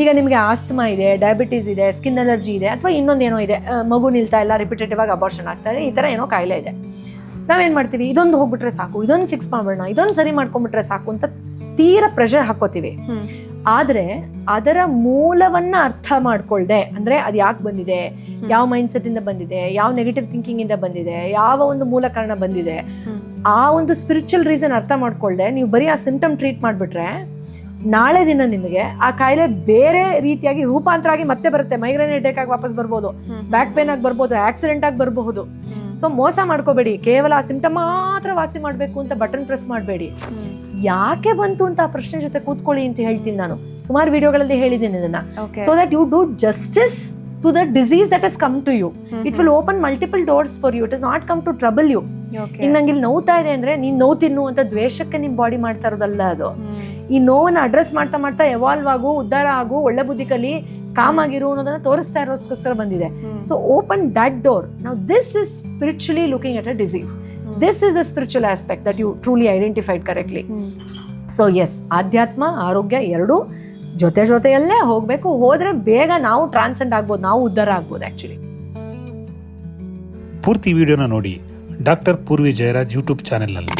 ಈಗ ನಿಮಗೆ ಆಸ್ತಮಾ ಇದೆ ಡಯಾಬಿಟೀಸ್ ಇದೆ ಸ್ಕಿನ್ ಅಲರ್ಜಿ ಇದೆ ಅಥವಾ ಇನ್ನೊಂದೇನೋ ಇದೆ ಮಗು ನಿಲ್ತಾ ಇಲ್ಲ ರಿಪಿಟೇಟಿವ್ ಆಗಿ ಅಬಾರ್ಷನ್ ಆಗ್ತಾರೆ ಈ ಥರ ಏನೋ ಕಾಯಿಲೆ ಇದೆ. ನಾವೇನು ಮಾಡ್ತೀವಿ? ಇದೊಂದು ಹೋಗ್ಬಿಟ್ರೆ ಸಾಕು ಇದೊಂದು ಫಿಕ್ಸ್ ಮಾಡ್ಬಿಡೋಣ ಇದೊಂದು ಸರಿ ಮಾಡ್ಕೊಂಡ್ಬಿಟ್ರೆ ಸಾಕು ಅಂತ ತೀರ ಪ್ರೆಷರ್ ಹಾಕೋತೀವಿ. ಆದರೆ ಅದರ ಮೂಲವನ್ನ ಅರ್ಥ ಮಾಡ್ಕೊಳ್ದೆ ಅಂದ್ರೆ ಅದು ಯಾಕೆ ಬಂದಿದೆ? ಯಾವ ಮೈಂಡ್ಸೆಟ್ ಇಂದ ಬಂದಿದೆ? ಯಾವ ನೆಗೆಟಿವ್ ಥಿಂಕಿಂಗ್ ಇಂದ ಬಂದಿದೆ? ಯಾವ ಒಂದು ಮೂಲ ಕಾರಣ ಬಂದಿದೆ? ಆ ಒಂದು ಸ್ಪಿರಿಚುವಲ್ ರೀಸನ್ ಅರ್ಥ ಮಾಡ್ಕೊಳ್ದೆ ನೀವು ಬರೀ ಆ ಸಿಂಟಮ್ ಟ್ರೀಟ್ ಮಾಡಿಬಿಟ್ರೆ ನಾಳೆ ದಿನ ನಿಮಗೆ ಆ ಕಾಯಿಲೆ ಬೇರೆ ರೀತಿಯಾಗಿ ರೂಪಾಂತರ ಆಗಿ ಮತ್ತೆ ಬರುತ್ತೆ. ಮೈಗ್ರೇನ್ ಅಟ್ಯಾಕ್ ಆಗಿ ವಾಪಸ್ ಬರ್ಬೋದು. ಬ್ಯಾಕ್ ಪೇನ್ ಆಗಿ ಬರ್ಬೋದು ಆಕ್ಸಿಡೆಂಟ್ ಆಗಿ ಬರಬಹುದು. ಸೊ ಮೋಸ ಮಾಡ್ಕೋಬೇಡಿ. ಕೇವಲ ಆ ಸಿಂಟಮ್ ಮಾತ್ರ ವಾಸಿ ಮಾಡಬೇಕು ಅಂತ ಬಟನ್ ಪ್ರೆಸ್ ಮಾಡಬೇಡಿ. ಯಾಕೆ ಬಂತು ಅಂತ ಆ ಪ್ರಶ್ನೆ ಜೊತೆ ಕೂತ್ಕೊಳ್ಳಿ ಅಂತ ಹೇಳ್ತೀನಿ ನಾನು. ಸುಮಾರು ವಿಡಿಯೋಗಳಲ್ಲಿ ಹೇಳಿದ್ದೀನಿ ಇದನ್ನ. So that you do justice to the disease that is come to you it will open multiple doors for you it is not come to trouble you ನಂಗೆ ಇಲ್ಲಿ ನೋವ್ತಾ ಇದೆ ಅಂದ್ರೆ ನೀನ್ ನೋವು ತಿನ್ನು ಅಂತ ದ್ವೇಷಕ್ಕೆ ನಿಮ್ ಬಾಡಿ ಮಾಡ್ತಾ ಇರೋದಲ್ಲ ಅದು. ಈ ನೋವನ್ನು ಅಡ್ರೆಸ್ ಮಾಡ್ತಾ ಮಾಡ್ತಾ ಎವಾಲ್ವ್ ಆಗು ಉದ್ಧಾರ ಆಗು ಒಳ್ಳೆ ಬುದ್ಧಿ ಕಲಿ ಕಾಮ್ ಆಗಿರು ಅನ್ನೋದನ್ನ ತೋರಿಸ್ತಾ ಇರೋದಕ್ಕೋಸ್ಕರ ಬಂದಿದೆ. ಸೊ ಓಪನ್ ದಟ್ ಡೋರ್ ನಾವು this is spiritually looking at a disease this is the spiritual aspect that you truly identified correctly so as ಆಧ್ಯಾತ್ಮ ಆರೋಗ್ಯ ಎರಡೂ ಜೊತೆ ಜೊತೆಯಲ್ಲೇ ಹೋಗ್ಬೇಕು. ಹೋದ್ರೆ ಬೇಗ ನಾವು ಟ್ರಾನ್ಸೆಂಡ್ ಆಗ್ಬೋದು ನಾವು ಉದ್ಧಾರ ಆಗ್ಬೋದು ಆಕ್ಚುಲಿ ಪೂರ್ತಿ ವಿಡಿಯೋನ ನೋಡಿ ಡಾಕ್ಟರ್ ಪೂರ್ವಿ ಜಯರಾಜ್ ಯೂಟ್ಯೂಬ್ ಚಾನೆಲ್ನಲ್ಲಿ